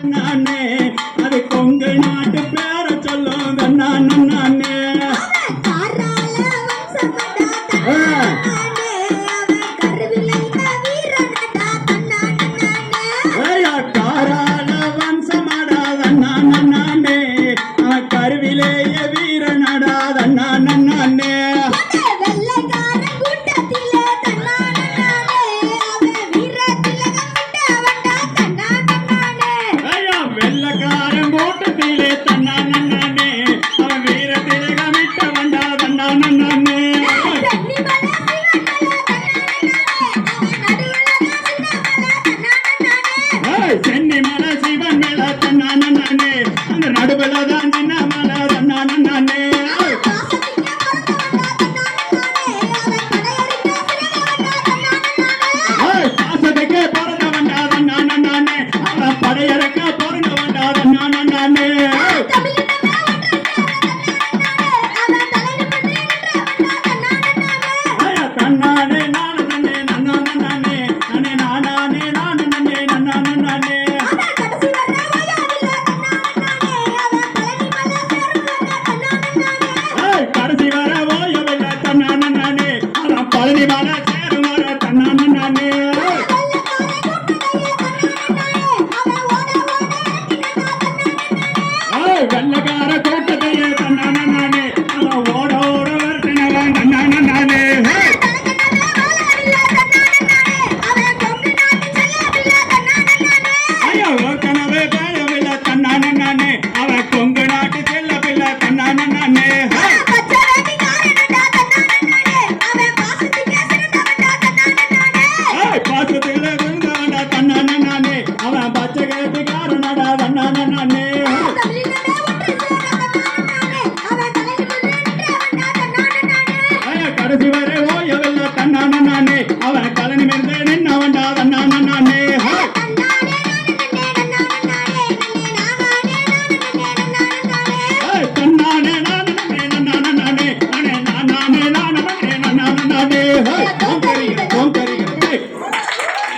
நானே அது கொங்கு நாட்டு பேர சொல்லும் நானே நானே காரால தன்னானே அந்த நடுவுல தான் சின்ன மலை தன்னானே பாசத்திலே பிறந்தவன்டா தன்னானே அவன் படையெடுக்க சிறகவன்டா தன்னானே பாசத்துக்கு பிறந்தவன்டா நானே வெள்ளக்கார கூட்டத்தையே தன்னானே நானே அவன் ஓட ஓட ஏய், வெள்ளக்கார வரட்டினவன் விட்டுட்டா நானே ஏய், கனவே பேயவில்லை தன்னானே நானே அவன் கொங்கு நாட்டு செல்ல பிள்ளை நானே பாசத்துல நானே அவன் பச்சை நானே 好了